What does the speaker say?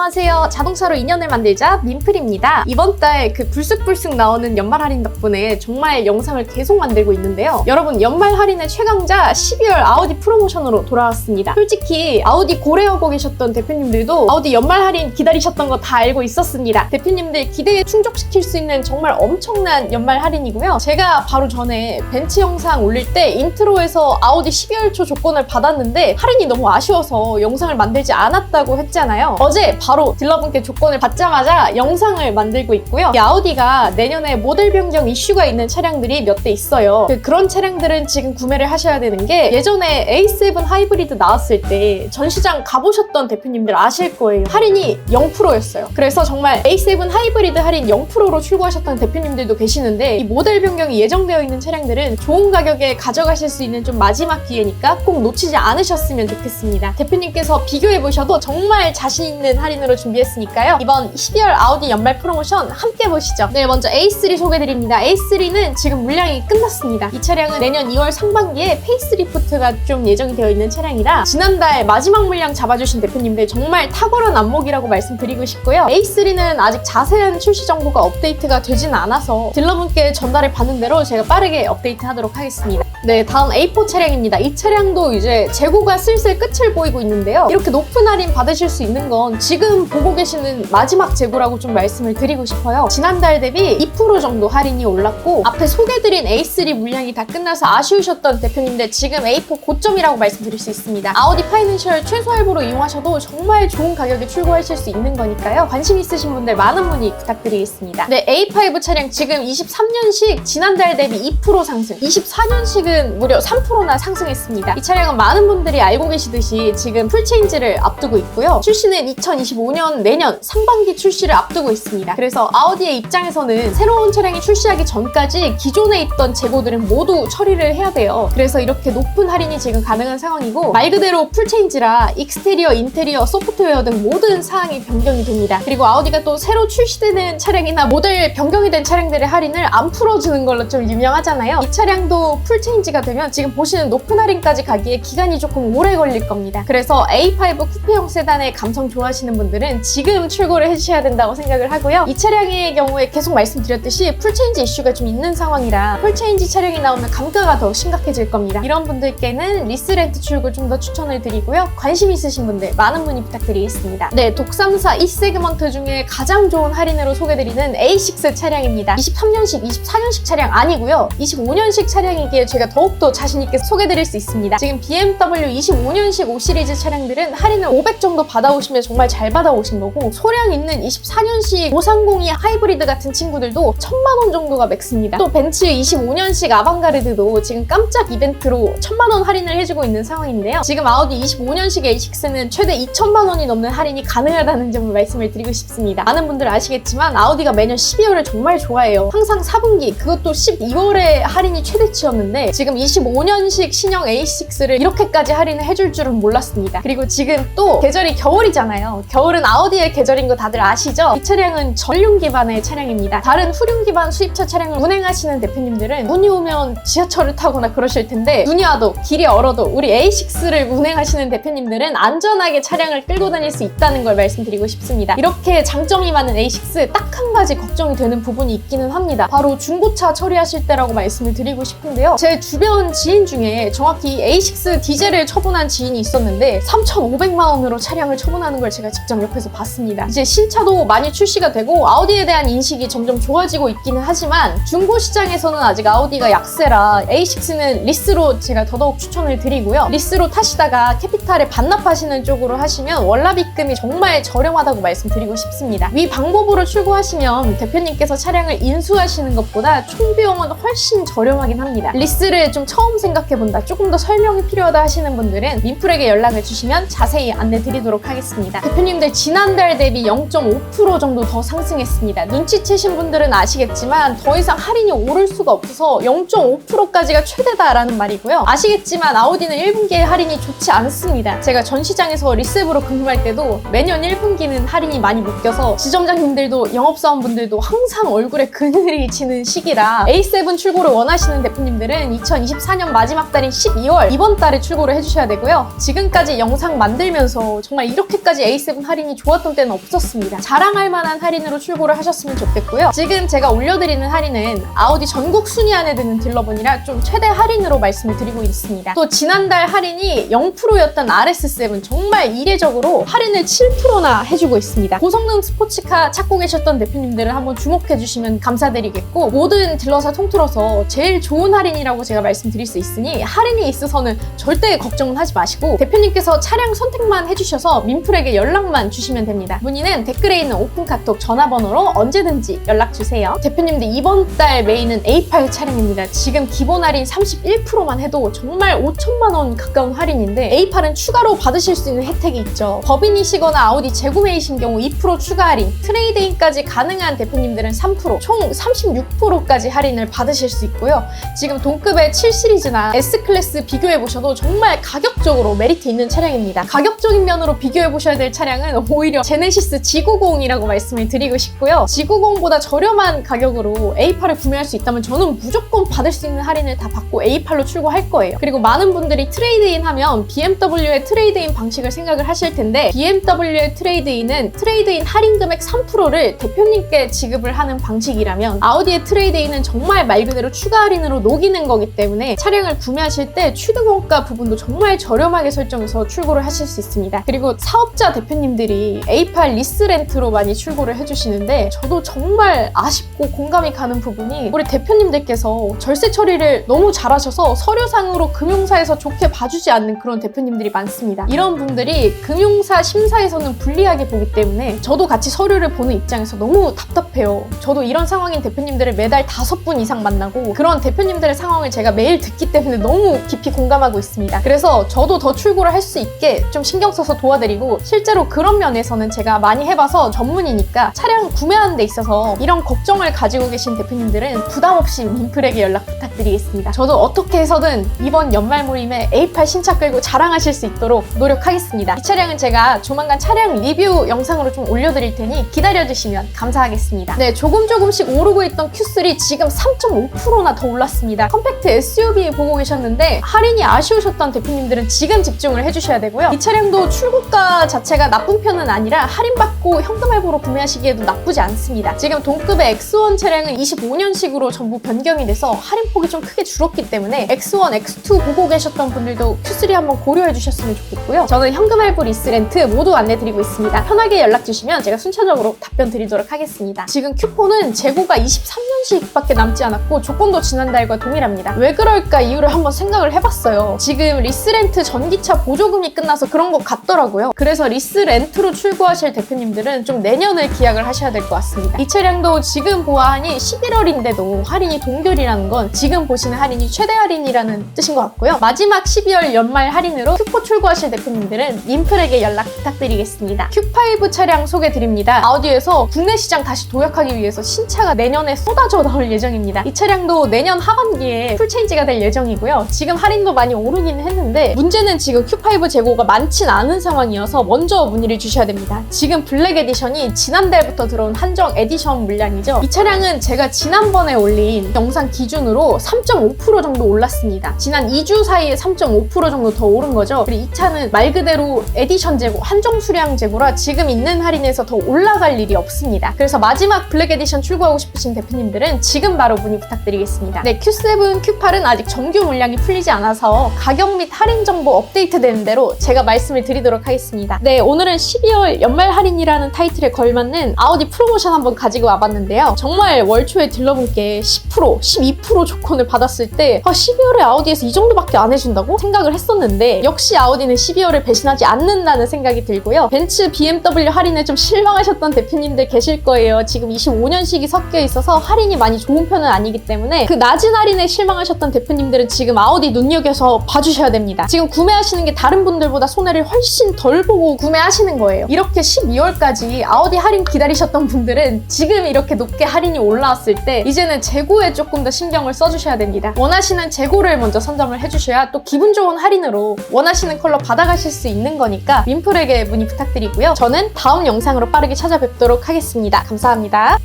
안녕하세요. 자동차로 인연을 만들자 민플입니다. 이번 달 그 불쑥불쑥 나오는 연말 할인 덕분에 정말 영상을 계속 만들고 있는데요. 여러분 연말 할인의 최강자 12월 아우디 프로모션으로 돌아왔습니다. 솔직히 아우디 고려하고 계셨던 대표님들도 아우디 연말 할인 기다리셨던 거 다 알고 있었습니다. 대표님들 기대에 충족시킬 수 있는 정말 엄청난 연말 할인이고요. 제가 바로 전에 벤츠 영상 올릴 때 인트로에서 아우디 12월 초 조건을 받았는데 할인이 너무 아쉬워서 영상을 만들지 않았다고 했잖아요. 어제 바로 딜러분께 조건을 받자마자 영상을 만들고 있고요. 이 아우디가 내년에 모델 변경 이슈가 있는 차량들이 몇 대 있어요. 그- 그런 차량들은 지금 구매를 하셔야 되는 게 예전에 A7 하이브리드 나왔을 때 전시장 가보셨던 대표님들 아실 거예요. 할인이 0%였어요. 그래서 정말 A7 하이브리드 할인 0%로 출고하셨던 대표님들도 계시는데 이 모델 변경이 예정되어 있는 차량들은 좋은 가격에 가져가실 수 있는 좀 마지막 기회니까 꼭 놓치지 않으셨으면 좋겠습니다. 대표님께서 비교해 보셔도 정말 자신 있는 할인 으로 준비했으니까요. 이번 12월 아우디 연말 프로모션 함께 보시죠. 네, 먼저 A3 소개드립니다. A3는 지금 물량이 끝났습니다. 이 차량은 내년 2월 상반기에 페이스리프트가 좀 예정이 되어 있는 차량이라 지난달 마지막 물량 잡아주신 대표님들 정말 탁월한 안목이라고 말씀드리고 싶고요. A3는 아직 자세한 출시 정보가 업데이트가 되진 않아서 딜러분께 전달을 받는 대로 제가 빠르게 업데이트 하도록 하겠습니다. 네, 다음 A4 차량입니다. 이 차량도 이제 재고가 슬슬 끝을 보이고 있는데요. 이렇게 높은 할인 받으실 수 있는 건 지금 보고 계시는 마지막 재고라고 좀 말씀을 드리고 싶어요. 지난달 대비 2% 정도 할인이 올랐고 앞에 소개드린 A3 물량이 다 끝나서 아쉬우셨던 대표님들 지금 A4 고점이라고 말씀드릴 수 있습니다. 아우디 파이낸셜 최소 할부로 이용하셔도 정말 좋은 가격에 출고하실 수 있는 거니까요. 관심 있으신 분들 많은 문의 부탁드리겠습니다. 네, A5 차량 지금 23년식 지난달 대비 2% 상승, 24년식은 무려 3%나 상승했습니다. 이 차량은 많은 분들이 알고 계시듯이 지금 풀체인지를 앞두고 있고요. 출시는 2025년 내년 상반기 출시를 앞두고 있습니다. 그래서 아우디의 입장에서는 새로운 차량이 출시하기 전까지 기존에 있던 재고들은 모두 처리를 해야 돼요. 그래서 이렇게 높은 할인이 지금 가능한 상황이고 말 그대로 풀체인지라 익스테리어, 인테리어, 소프트웨어 등 모든 사항이 변경이 됩니다. 그리고 아우디가 또 새로 출시되는 차량이나 모델 변경이 된 차량들의 할인을 안 풀어주는 걸로 좀 유명하잖아요. 이 차량도 풀체인지 가 되면 지금 보시는 높은 할인까지 가기에 기간이 조금 오래 걸릴 겁니다. 그래서 A5 쿠페형 세단의 감성 좋아하시는 분들은 지금 출고를 해주셔야 된다고 생각을 하고요. 이 차량의 경우에 계속 말씀드렸듯이 풀체인지 이슈가 좀 있는 상황이라 풀체인지 차량이 나오면 감가가 더 심각해질 겁니다. 이런 분들께는 리스렌트 출고 좀 더 추천을 드리고요. 관심 있으신 분들 많은 문의 부탁드리겠습니다. 네, 독삼사 E 세그먼트 중에 가장 좋은 할인으로 소개드리는 A6 차량입니다. 23년식, 24년식 차량 아니고요. 25년식 차량이기에 제가 더욱더 자신있게 소개드릴 수 있습니다. 지금 BMW 25년식 5 시리즈 차량들은 할인을 500 정도 받아오시면 정말 잘 받아오신 거고 소량 있는 24년식 530이 하이브리드 같은 친구들도 1000만 원 정도가 맥스입니다. 또 벤츠 25년식 아방가르드도 지금 깜짝 이벤트로 1000만 원 할인을 해주고 있는 상황인데요. 지금 아우디 25년식 A6는 최대 2천만 원이 넘는 할인이 가능하다는 점을 말씀을 드리고 싶습니다. 많은 분들 아시겠지만 아우디가 매년 12월을 정말 좋아해요. 항상 4분기 그것도 12월에 할인이 최대치였는데 지금 25년식 신형 A6를 이렇게까지 할인을 해줄 줄은 몰랐습니다. 그리고 지금 또 계절이 겨울이잖아요. 겨울은 아우디의 계절인 거 다들 아시죠? 이 차량은 전륜 기반의 차량입니다. 다른 후륜 기반 수입차 차량을 운행하시는 대표님들은 눈이 오면 지하철을 타거나 그러실 텐데 눈이 와도 길이 얼어도 우리 A6를 운행하시는 대표님들은 안전하게 차량을 끌고 다닐 수 있다는 걸 말씀드리고 싶습니다. 이렇게 장점이 많은 A6 딱 한 가지 걱정이 되는 부분이 있기는 합니다. 바로 중고차 처리하실 때라고 말씀을 드리고 싶은데요. 제 주변 지인 중에 정확히 A6 디젤을 처분한 지인이 있었는데 3,500만 원으로 차량을 처분하는 걸 제가 직접 옆에서 봤습니다. 이제 신차도 많이 출시가 되고 아우디에 대한 인식이 점점 좋아지고 있기는 하지만 중고 시장에서는 아직 아우디가 약세라 A6는 리스로 제가 더더욱 추천을 드리고요. 리스로 타시다가 캐피탈에 반납하시는 쪽으로 하시면 월납입금이 정말 저렴하다고 말씀드리고 싶습니다. 위 방법으로 출고하시면 대표님께서 차량을 인수하시는 것보다 총 비용은 훨씬 저렴하긴 합니다. 리스를 좀 처음 생각해본다, 조금 더 설명이 필요하다 하시는 분들은 민플에게 연락을 주시면 자세히 안내 드리도록 하겠습니다. 대표님들 지난달 대비 0.5% 정도 더 상승했습니다. 눈치채신 분들은 아시겠지만 더 이상 할인이 오를 수가 없어서 0.5%까지가 최대다라는 말이고요. 아시겠지만 아우디는 1분기에 할인이 좋지 않습니다. 제가 전시장에서 리셉으로 근무할 때도 매년 1분기는 할인이 많이 묶여서 지점장님들도 영업사원분들도 항상 얼굴에 그늘이 지는 시기라 A7 출고를 원하시는 대표님들은 이 2024년 마지막 달인 12월 이번 달에 출고를 해주셔야 되고요. 지금까지 영상 만들면서 정말 이렇게까지 A7 할인이 좋았던 때는 없었습니다. 자랑할 만한 할인으로 출고를 하셨으면 좋겠고요. 지금 제가 올려드리는 할인은 아우디 전국 순위 안에 드는 딜러분이라 좀 최대 할인으로 말씀을 드리고 있습니다. 또 지난달 할인이 0%였던 RS7 정말 이례적으로 할인을 7%나 해주고 있습니다. 고성능 스포츠카 찾고 계셨던 대표님들은 한번 주목해 주시면 감사드리겠고 모든 딜러사 통틀어서 제일 좋은 할인이라고 제가 말씀드릴 수 있으니 할인이 있어서는 절대 걱정은 하지 마시고 대표님께서 차량 선택만 해주셔서 민플에게 연락만 주시면 됩니다. 문의는 댓글에 있는 오픈 카톡 전화번호로 언제든지 연락 주세요. 대표님들 이번 달 메인은 A8 차량입니다. 지금 기본 할인 31%만 해도 정말 5천만 원 가까운 할인인데 A8은 추가로 받으실 수 있는 혜택이 있죠. 법인이시거나 아우디 재구매이신 경우 2% 추가 할인, 트레이드인까지 가능한 대표님들은 3%, 총 36%까지 할인을 받으실 수 있고요. 지금 동급 의7 시리즈나 S 클래스 비교해 보셔도 정말 가격적으로 메리트 있는 차량입니다. 가격적인 면으로 비교해 보셔야 될 차량은 오히려 제네시스 G90이라고 말씀을 드리고 싶고요. G90보다 저렴한 가격으로 A8을 구매할 수 있다면 저는 무조건 받을 수 있는 할인을 다 받고 A8로 출고할 거예요. 그리고 많은 분들이 트레이드인 하면 BMW의 트레이드인 방식을 생각을 하실 텐데 BMW의 트레이드인은 트레이드인 할인 금액 3%를 대표님께 지급을 하는 방식이라면 아우디의 트레이드인은 정말 말 그대로 추가 할인으로 녹이는 거기 때문에 차량을 구매하실 때 취득원가 부분도 정말 저렴하게 설정해서 출고를 하실 수 있습니다. 그리고 사업자 대표님들이 A8 리스 렌트로 많이 출고를 해주시는데 저도 정말 아쉽고 공감이 가는 부분이 우리 대표님들께서 절세 처리를 너무 잘하셔서 서류상으로 금융사에서 좋게 봐주지 않는 그런 대표님들이 많습니다. 이런 분들이 금융사 심사에서는 불리하게 보기 때문에 저도 같이 서류를 보는 입장에서 너무 답답해요. 저도 이런 상황인 대표님들을 매달 다섯 분 이상 만나고 그런 대표님들의 상황을 제가 매일 듣기 때문에 너무 깊이 공감하고 있습니다. 그래서 저도 더 출고를 할 수 있게 좀 신경 써서 도와드리고 실제로 그런 면에서는 제가 많이 해봐서 전문이니까 차량 구매하는 데 있어서 이런 걱정을 가지고 계신 대표님들은 부담 없이 민플에게 연락 부탁드리겠습니다. 저도 어떻게 해서든 이번 연말 모임에 A8 신차 끌고 자랑하실 수 있도록 노력하겠습니다. 이 차량은 제가 조만간 차량 리뷰 영상으로 좀 올려드릴 테니 기다려주시면 감사하겠습니다. 네, 조금 조금씩 오르고 있던 Q3 지금 3.5%나 더 올랐습니다. 컴팩트 SUV 보고 계셨는데 할인이 아쉬우셨던 대표님들은 지금 집중을 해주셔야 되고요. 이 차량도 출고가 자체가 나쁜 편은 아니라 할인받고 현금 할부로 구매하시기에도 나쁘지 않습니다. 지금 동급의 X1 차량은 25년식으로 전부 변경이 돼서 할인폭이 좀 크게 줄었기 때문에 X1, X2 보고 계셨던 분들도 Q3 한번 고려해 주셨으면 좋겠고요. 저는 현금 할부 리스 렌트 모두 안내드리고 있습니다. 편하게 연락 주시면 제가 순차적으로 답변 드리도록 하겠습니다. 지금 큐폰은 재고가 23년식밖에 남지 않았고 조건도 지난달과 동일합니다. 왜 그럴까 이유를 한번 생각을 해봤어요. 지금 리스 렌트 전기차 보조금이 끝나서 그런 것 같더라고요. 그래서 리스 렌트로 출고하실 대표님들은 좀 내년을 기약을 하셔야 될 것 같습니다. 이 차량도 지금 보아하니 11월인데도 할인이 동결이라는 건 지금 보시는 할인이 최대 할인이라는 뜻인 것 같고요. 마지막 12월 연말 할인으로 큐포 출고하실 대표님들은 민플에게 연락 부탁드리겠습니다. Q5 차량 소개드립니다. 아우디에서 국내 시장 다시 도약하기 위해서 신차가 내년에 쏟아져 나올 예정입니다. 이 차량도 내년 하반기에 풀 체인지가 될 예정이고요. 지금 할인도 많이 오르긴 했는데 문제는 지금 Q5 재고가 많진 않은 상황이어서 먼저 문의를 주셔야 됩니다. 지금 블랙 에디션이 지난달부터 들어온 한정 에디션 물량이죠. 이 차량은 제가 지난번에 올린 영상 기준으로 3.5% 정도 올랐습니다. 지난 2주 사이에 3.5% 정도 더 오른 거죠. 그리고 이 차는 말 그대로 에디션 재고, 한정 수량 재고라 지금 있는 할인에서 더 올라갈 일이 없습니다. 그래서 마지막 블랙 에디션 출고하고 싶으신 대표님들은 지금 바로 문의 부탁드리겠습니다. 네, Q7, Q8은 아직 정규 물량이 풀리지 않아서 가격 및 할인 정보 업데이트 되는 대로 제가 말씀을 드리도록 하겠습니다. 네, 오늘은 12월 연말 할인이라는 타이틀에 걸맞는 아우디 프로모션 한번 가지고 와봤는데요. 정말 월 초에 딜러분께 10%, 12% 조건을 받았을 때 아, 12월에 아우디에서 이 정도밖에 안 해준다고 생각을 했었는데 역시 아우디는 12월을 배신하지 않는다는 생각이 들고요. 벤츠, BMW 할인에 좀 실망하셨던 대표님들 계실 거예요. 지금 25년식이 섞여 있어서 할인이 많이 좋은 편은 아니기 때문에 그 낮은 할인에 실망 하셨던 대표님들은 지금 아우디 눈여겨서 봐주셔야 됩니다. 지금 구매하시는 게 다른 분들보다 손해를 훨씬 덜 보고 구매하시는 거예요. 이렇게 12월까지 아우디 할인 기다리셨던 분들은 지금 이렇게 높게 할인이 올라왔을 때 이제는 재고에 조금 더 신경을 써주셔야 됩니다. 원하시는 재고를 먼저 선점을 해주셔야 또 기분 좋은 할인으로 원하시는 컬러 받아가실 수 있는 거니까 민플에게 문의 부탁드리고요. 저는 다음 영상으로 빠르게 찾아뵙도록 하겠습니다. 감사합니다.